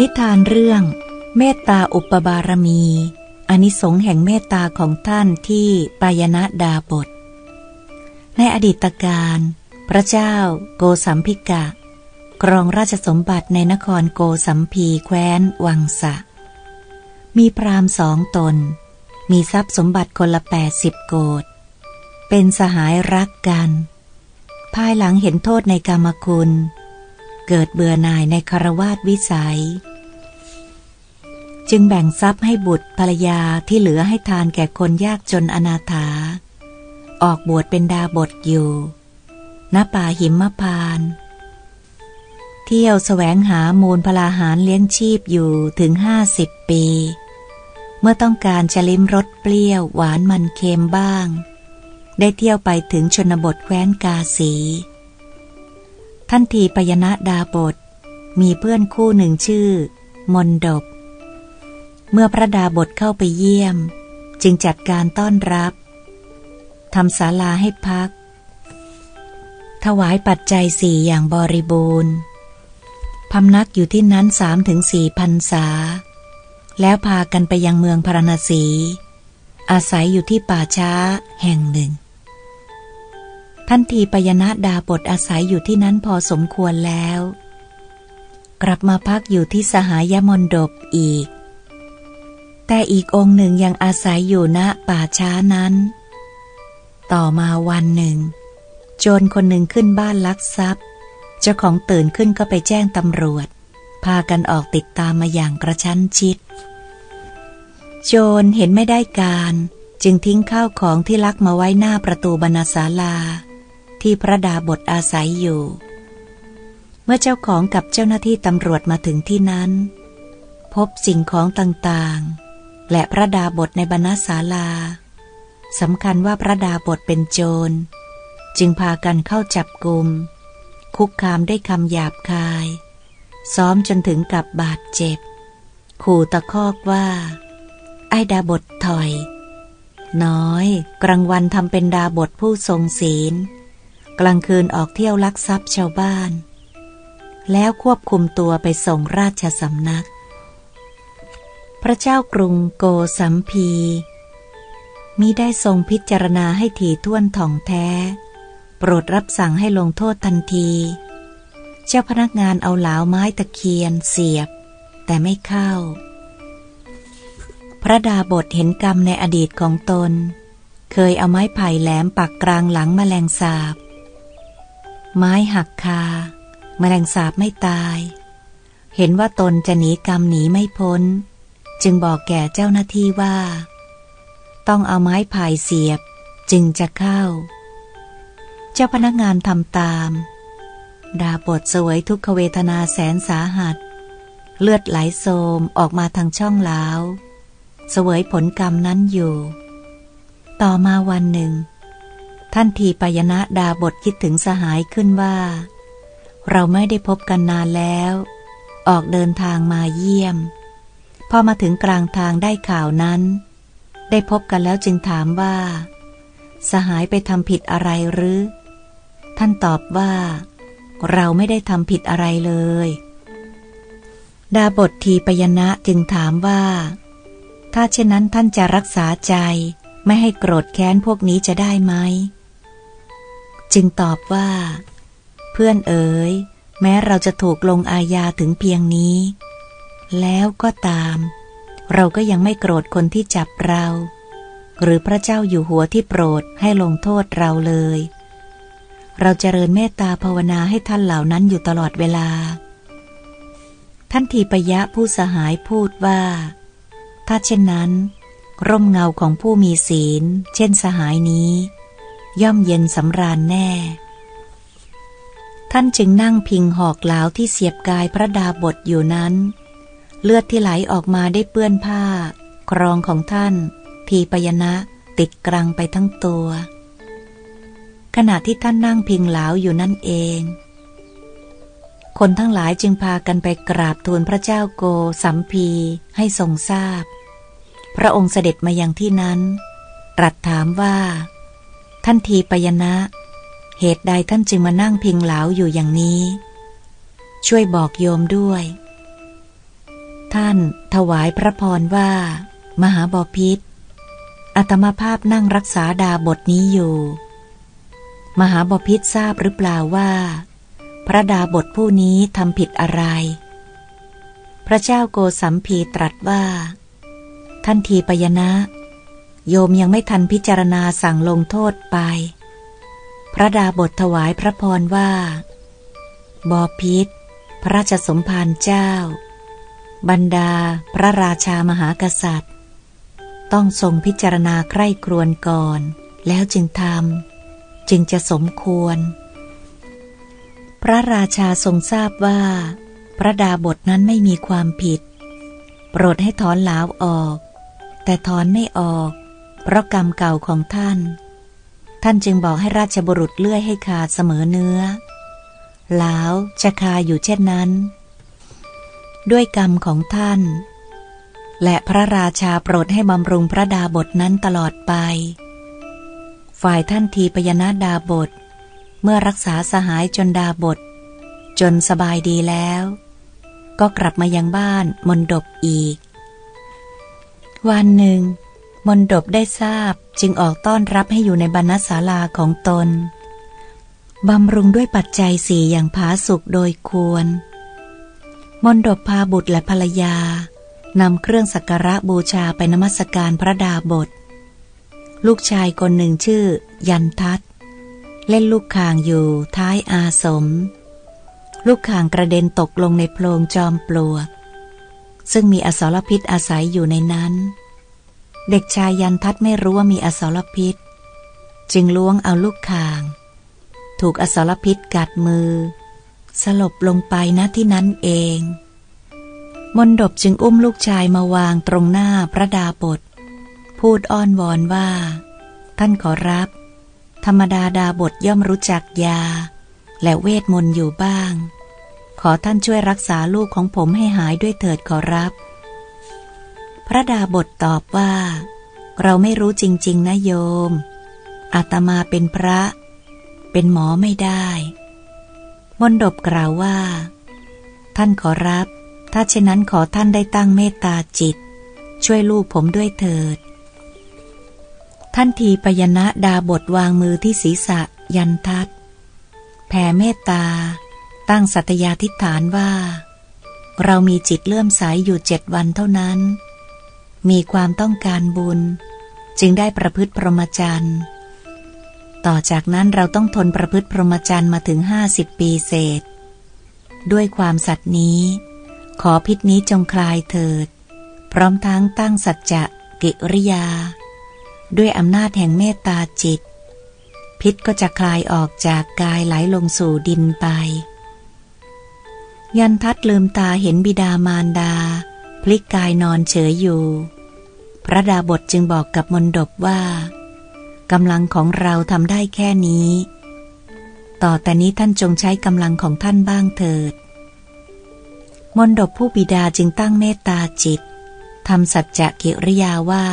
นิทานเรื่อง เมตตาอุปบารมี อนิสงส์แห่งเมตตาของท่านที่ปายณดาบท ในอดีตการ พระเจ้า โกสัมพิกะครองราชสมบัติในนครโกสัมพีแคว้น วังสะ มีพราหมณ์สองตน มีทรัพย์สมบัติคนละแปดสิบโกดเป็นสหายรักกัน ภายหลังเห็นโทษในกรรมคุณ เกิดเบื่อหน่ายในคารวาสวิสัย จึงแบ่งทรัพย์ให้บุตรภรรยาที่เหลือให้ทานแก่คนยากจนอนาถา ออกบวชเป็นดาบทอยู่ณป่าหิมพาน เที่ยวแสวงหามูลพลาหารเลี้ยงชีพอยู่ถึงห้าสิบปี เมื่อต้องการจะลิ้มรสเปรี้ยวหวานมันเค็มบ้าง ได้เที่ยวไปถึงชนบทแคว้นกาสี ท่านทีปยนะดาบท มีเพื่อนคู่หนึ่งชื่อ มนดบ เมื่อพระดาบทเข้าไปเยี่ยม จึงจัดการต้อนรับทำศาลาให้พัก ถวายปัจจัยสี่อย่างบริบูรณ์พำนักอยู่ที่นั้นสามถึงสี่พันษา แล้วพากันไปยังเมืองพารณสี อาศัยอยู่ที่ป่าช้าแห่งหนึ่ง ท่านทีปยนะดาบทอาศัยอยู่ที่นั้นพอสมควรแล้ว กลับมาพักอยู่ที่สหายมนดบอีก แต่อีกองค์หนึ่งยังอาศัยอยู่ณป่าช้านั้น ต่อมาวันหนึ่ง โจรคนหนึ่งขึ้นบ้านลักทรัพย์ เจ้าของตื่นขึ้นก็ไปแจ้งตำรวจ พากันออกติดตามมาอย่างกระชั้นชิด โจรเห็นไม่ได้การจึงทิ้งข้าวของที่ลักมาไว้หน้าประตูบรรณศาลา ที่พระดาบทอาศัยอยู่ เมื่อเจ้าของกับเจ้าหน้าที่ตำรวจมาถึงที่นั้น พบสิ่งของต่างๆ และพระดาบทในบรรณศาลาสำคัญว่าพระดาบทเป็นโจร จึงพากันเข้าจับกลุมคุกคามได้คำหยาบคาย ซ้อมจนถึงกับบาดเจ็บ ขู่ตะคอกว่า ไอ้ดาบทถอย น้อย กลางวันทำเป็นดาบทผู้ทรงศีล กลางคืนออกเที่ยวลักทรัพย์ชาวบ้าน แล้วควบคุมตัวไปส่งราชสำนัก พระเจ้ากรุงโกสัมพีมิได้ทรงพิจารณาให้ถี่ถ้วนถ่องแท้ โปรดรับสั่งให้ลงโทษทันที เจ้าพนักงานเอาเหลาไม้ตะเคียนเสียบ แต่ไม่เข้า พระดาบทเห็นกรรมในอดีตของตน เคยเอาไม้ไผ่แหลมปักกลางหลังมแมลงสาบ ไม้หักคาแมลงสาบไม่ตาย เห็นว่าตนจะหนีกรรมหนีไม่พ้น จึงบอกแก่เจ้าหน้าที่ว่า ต้องเอาไม้ไผ่เสียบจึงจะเข้า เจ้าพนักงานทำตาม ดาบทสวยทุกขเวทนาแสนสาหัส เลือดไหลโสมออกมาทางช่องล้าว สวยผลกรรมนั้นอยู่ ต่อมาวันหนึ่ง ท่านทีปยนะดาบทคิดถึงสหายขึ้นว่า เราไม่ได้พบกันนานแล้ว ออกเดินทางมาเยี่ยม พอมาถึงกลางทางได้ข่าวนั้น ได้พบกันแล้วจึงถามว่า สหายไปทำผิดอะไรหรือ ท่านตอบว่า เราไม่ได้ทำผิดอะไรเลย ดาบททีปยนะจึงถามว่า ถ้าเช่นนั้นท่านจะรักษาใจไม่ให้โกรธแค้นพวกนี้จะได้ไหม จึงตอบว่า เพื่อนเอ๋ย แม้เราจะถูกลงอาญาถึงเพียงนี้ แล้วก็ตาม เราก็ยังไม่โกรธคนที่จับเรา หรือพระเจ้าอยู่หัวที่โปรดให้ลงโทษเราเลย เราจเจริญเมตตาภาวนาให้ท่านเหล่านั้นอยู่ตลอดเวลา ท่านทีปยะผู้สหายพูดว่า ถ้าเช่นนั้น ร่มเงาของผู้มีศีล เช่นสหายนี้ ย่อมเย็นสำราญแน่ ท่านจึงนั่งพิงหอกเหลาที่เสียบกายพระดาบทอยู่นั้น เลือดที่ไหลออกมาได้เปื้อนผ้า ครองของท่าน ทีปยนะติดกรังไปทั้งตัว ขณะที่ท่านนั่งพิงเหลาอยู่นั่นเอง คนทั้งหลายจึงพากันไปกราบทูลพระเจ้าโกสัมพีให้ทรงทราบพระองค์เสด็จมายังที่นั้น ตรัสถามว่า ท่านทีปยนะ เหตุใดท่านจึงมานั่งพิงเหลาอยู่อย่างนี้ ช่วยบอกโยมด้วย ท่านถวายพระพรว่า มหาบอพิษอัตมาภาพนั่งรักษาดาบทนี้อยู่ มหาบพิษทราบหรือเปล่าว่า พระดาบทผู้นี้ทำผิดอะไร พระเจ้าโกสัมพีตรัสว่า ท่านทีปยนะ โยมยังไม่ทันพิจารณาสั่งลงโทษไป พระดาบทถวายพระพรว่า บอพิษ พระราชสมภารเจ้า บรรดา พระราชามหากษัตริย์ ต้องทรงพิจารณาใคร่ครวญก่อน แล้วจึงทำจึงจะสมควร พระราชาทรงทราบว่า พระดาบทนั้นไม่มีความผิด โปรดให้ถอนหลาวออก แต่ถอนไม่ออก เพราะกรรมเก่าของท่าน ท่านจึงบอกให้ราชบุรุษเลื่อยให้ขาดเสมอเนื้อหลาวจะคาอยู่เช่นนั้น ด้วยกรรมของท่าน และพระราชาโปรดให้บำรุงพระดาบทนั้นตลอดไป ฝ่ายท่านทีปยนาดาบท เมื่อรักษาสหายจนดาบท จนสบายดีแล้ว ก็กลับมายังบ้านมนดบอีก วันหนึ่ง มนดบได้ทราบจึงออกต้อนรับให้อยู่ในบรรณศาลาของตน บำรุงด้วยปัจจัยสี่อย่างผาสุกโดยควร มนดบพาบุตรและภรรยานำเครื่องสักการะบูชาไปนมัสการพระดาบท ลูกชายคนหนึ่งชื่อ ยันทัตเล่นลูกข่างอยู่ท้ายอาสม ลูกข่างกระเด็นตกลงในโพรงจอมปลวก ซึ่งมีอสรพิษอาศัยอยู่ในนั้น เด็กชายยันทัตไม่รู้ว่ามีอสรพิษ จึงล้วงเอาลูกข่าง ถูกอสรพิษกัดมือ สลบลงไปณที่นั้นเอง มนดบจึงอุ้มลูกชายมาวางตรงหน้าพระดาบท พูดอ้อนวอนว่า ท่านขอรับ ธรรมดาดาบทย่อมรู้จักยา และเวทมนต์อยู่บ้าง ขอท่านช่วยรักษาลูกของผมให้หายด้วยเถิดขอรับ พระดาบทตอบว่า เราไม่รู้จริง ๆ นะโยม อาตมาเป็นพระ เป็นหมอไม่ได้ มนดบกล่าวว่า ท่านขอรับ ถ้าเช่นนั้นขอท่านได้ตั้งเมตตาจิต ช่วยลูกผมด้วยเถิด ท่านทีปยนะดาบทวางมือที่ศีรษะยันทัดแผ่เมตตา ตั้งสัตยาธิฐานว่า เรามีจิตเลื่อมใสยอยู่เจ็ดวันเท่านั้น มีความต้องการบุญ จึงได้ประพฤติพรหมจรรย์ ต่อจากนั้นเราต้องทนประพฤติพรหมจรรย์มาถึงห้าสิบปีเศษ ด้วยความสัตย์นี้ ขอพิษนี้จงคลายเถิด พร้อมทั้งตั้งสัจจะกิริยา ด้วยอำนาจแห่งเมตตาจิต พิษก็จะคลายออกจากกายไหลลงสู่ดินไป ยันทัดลืมตาเห็นบิดามารดา พลิกกายนอนเฉยอยู่ พระดาบทจึงบอกกับมนดบว่ากำลังของเราทำได้แค่นี้ ต่อแต่นี้ท่านจงใช้กำลังของท่านบ้างเถิด มนดบผู้บิดาจึงตั้งเมตตาจิตทำสัจจะกิริยาว่า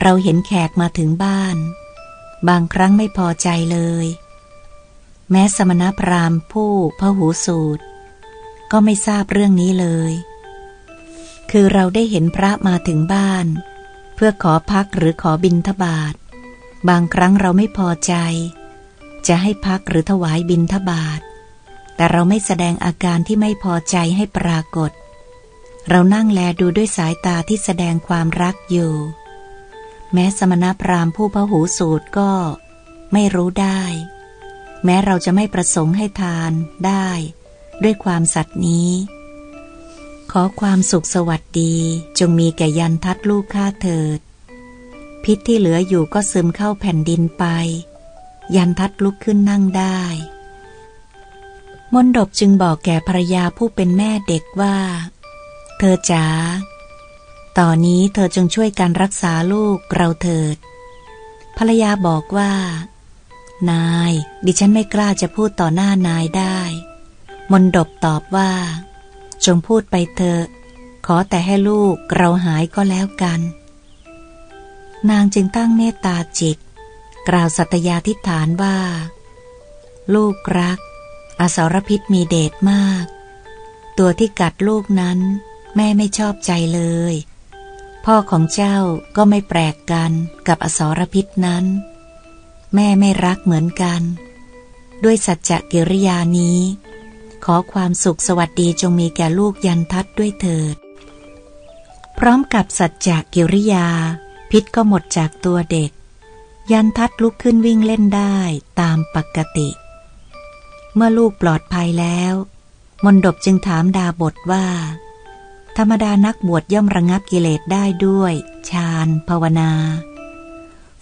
เราเห็นแขกมาถึงบ้าน บางครั้งไม่พอใจเลย แม้สมณพราหมณ์ผู้พหูสูตร ก็ไม่ทราบเรื่องนี้เลย คือเราได้เห็นพระมาถึงบ้าน เพื่อขอพักหรือขอบินทบาท บางครั้งเราไม่พอใจ จะให้พักหรือถวายบินทบาท แต่เราไม่แสดงอาการที่ไม่พอใจให้ปรากฏ เรานั่งแลดูด้วยสายตาที่แสดงความรักอยู่ แม้สมณพราหมณ์ผู้พหูสูตรก็ไม่รู้ได้ แม้เราจะไม่ประสงค์ให้ทานได้ ด้วยความสัตย์นี้ อความสุขสวัสดีจงมีแก่ยันทัดลูกข้าเถิด พิษที่เหลืออยู่ก็ซึมเข้าแผ่นดินไป ยันทัดลุกขึ้นนั่งได้ มนดบจึงบอกแก่ภรรยาผู้เป็นแม่เด็กว่า เธอจ๋าต่อนนี้เธอจงช่วยการรักษาลูกเราเถิด ภรรยาบอกว่า นาย ดิฉันไม่กล้าจะพูดต่อหน้านายได้ มนดบตอบว่า จงพูดไปเถอะขอแต่ให้ลูกเราหายก็แล้วกัน นางจึงตั้งเมตตาจิต กล่าวสัตยาธิฐานว่า ลูกรัก อสารพิษมีเดชมาก ตัวที่กัดลูกนั้น แม่ไม่ชอบใจเลย พ่อของเจ้าก็ไม่แปลกกันกับอสรพิษนั้น แม่ไม่รักเหมือนกัน ด้วยสัจจะกิริยานี้ ขอความสุขสวัสดีจงมีแก่ลูกยันทัดด้วยเถิด พร้อมกับสัจจะกิริยา พิษก็หมดจากตัวเด็ก ยันทัดลุกขึ้นวิ่งเล่นได้ตามปกติ เมื่อลูกปลอดภัยแล้ว มนดบจึงถามดาบทว่า ธรรมดานักบวชย่อมระงับกิเลสได้ด้วยฌานภาวนา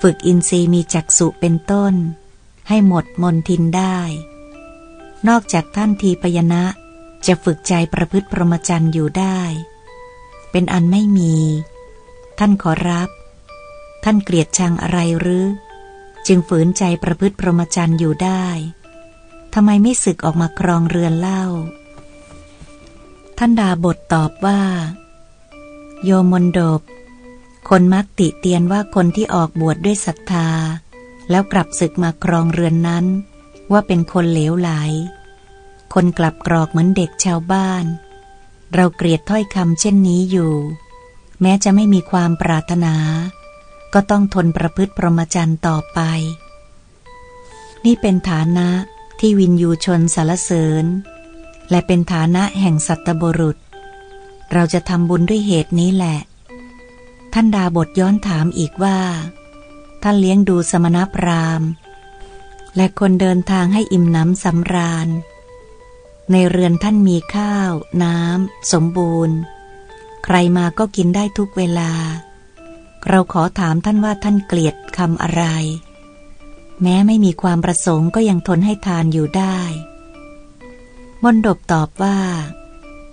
ฝึกอินทรีย์มีจักษุเป็นต้น ให้หมดมนทินได้ นอกจากท่านทีปยนะ จะฝึกใจประพฤติพรหมจรรย์อยู่ได้ เป็นอันไม่มี ท่านขอรับ ท่านเกลียดชังอะไรหรือ จึงฝืนใจประพฤติพรหมจรรย์อยู่ได้ทำไมไม่ศึกออกมาครองเรือนเล่า ท่านดาบทตอบว่า โยมนดบ คนมักติเตียนว่าคนที่ออกบวชดด้วยศรัทธา แล้วกลับศึกมาครองเรือนนั้น ว่าเป็นคนเหลวไหล คนกลับกรอกเหมือนเด็กชาวบ้าน เราเกลียดถ้อยคำเช่นนี้อยู่ แม้จะไม่มีความปรารถนา ก็ต้องทนประพฤติพรหมจรรย์ต่อไป นี่เป็นฐานะที่วินยูชนสารเสริญ และเป็นฐานะแห่งสัตบุรุษ เราจะทำบุญด้วยเหตุนี้แหละ ท่านดาบทย้อนถามอีกว่า ท่านเลี้ยงดูสมณพราหมณ์ และคนเดินทางให้อิ่มน้ำสำราญ ในเรือนท่านมีข้าว น้ำ สมบูรณ์ ใครมาก็กินได้ทุกเวลา เราขอถามท่านว่าท่านเกลียดคำอะไร แม้ไม่มีความประสงค์ก็ยังทนให้ทานอยู่ได้ มนดบตอบว่า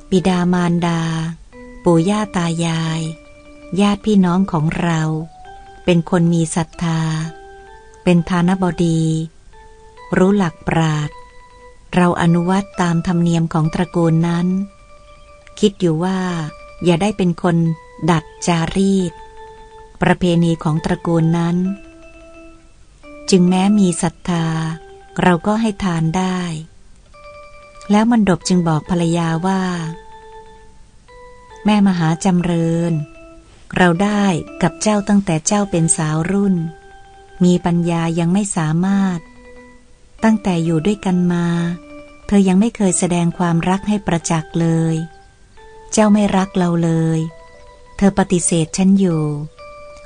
ปิดามารดา ปู่ย่าตายาย ญาติพี่น้องของเรา เป็นคนมีศรัทธา เป็นทานบดี รู้หลักปราด เราอนุวัตตามธรรมเนียมของตระกูลนั้น คิดอยู่ว่า อย่าได้เป็นคนดัดจารีต ประเพณีของตระกูลนั้น จึงแม้มีศรัทธา เราก็ให้ทานได้ แล้วมันดบจึงบอกภรรยาว่า แม่มหาจำเริญ เราได้กับเจ้าตั้งแต่เจ้าเป็นสาวรุ่น มีปัญญายังไม่สามารถ ตั้งแต่อยู่ด้วยกันมา เธอยังไม่เคยแสดงความรักให้ประจักษ์เลย เจ้าไม่รักเราเลย เธอปฏิเสธฉันอยู่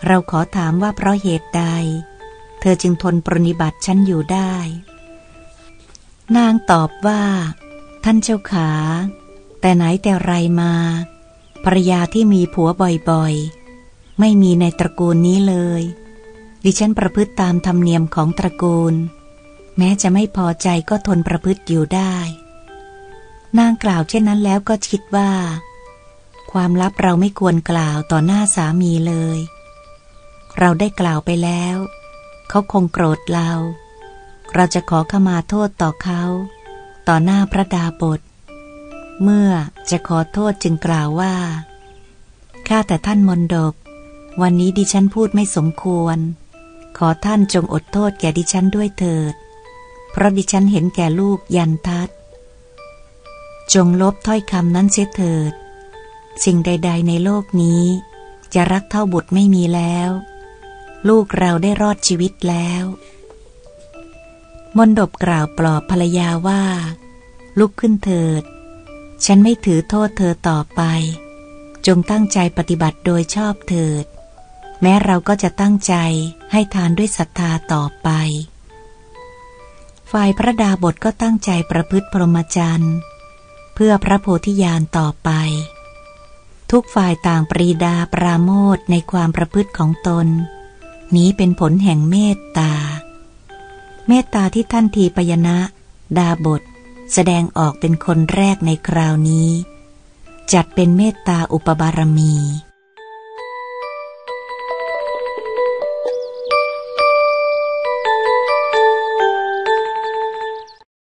เราขอถามว่าเพราะเหตุใด เธอจึงทนปรนิบัติฉันอยู่ได้ นางตอบว่า ท่านเจ้าขา แต่ไหนแต่ไรมาภรรยาที่มีผัวบ่อยๆ ไม่มีในตระกูลนี้เลย ดิฉันประพฤติตามธรรมเนียมของตระกูล แม้จะไม่พอใจก็ทนประพฤติอยู่ได้ นางกล่าวเช่นนั้นแล้วก็คิดว่า ความลับเราไม่ควรกล่าวต่อหน้าสามีเลย เราได้กล่าวไปแล้ว เขาคงโกรธเรา เราจะขอขมาโทษต่อเขา ต่อหน้าพระดาบท เมื่อจะขอโทษจึงกล่าวว่าข้าแต่ท่านมนดบ วันนี้ดิฉันพูดไม่สมควร ขอท่านจงอดโทษแก่ดิฉันด้วยเถิด เพราะดิฉันเห็นแก่ลูกยันทัดจงลบถ้อยคำนั้นเสียเถิด สิ่งใด ๆ ในโลกนี้ จะรักเท่าบุตรไม่มีแล้ว ลูกเราได้รอดชีวิตแล้ว มนดบกล่าวปลอบภรรยาว่า ลุกขึ้นเถิด ฉันไม่ถือโทษเธอต่อไป จงตั้งใจปฏิบัติโดยชอบเถิด แม้เราก็จะตั้งใจให้ทานด้วยศรัทธาต่อไป ฝ่ายพระดาบทก็ตั้งใจประพฤติพรหมจรรย์ เพื่อพระโพธิญาณต่อไป ทุกฝ่ายต่างปรีดาปราโมทในความประพฤติของตน นี้เป็นผลแห่งเมตตา เมตตาที่ท่านทีปยนะ ดาบท แสดงออกเป็นคนแรกในคราวนี้ จัดเป็นเมตตาอุปบารมี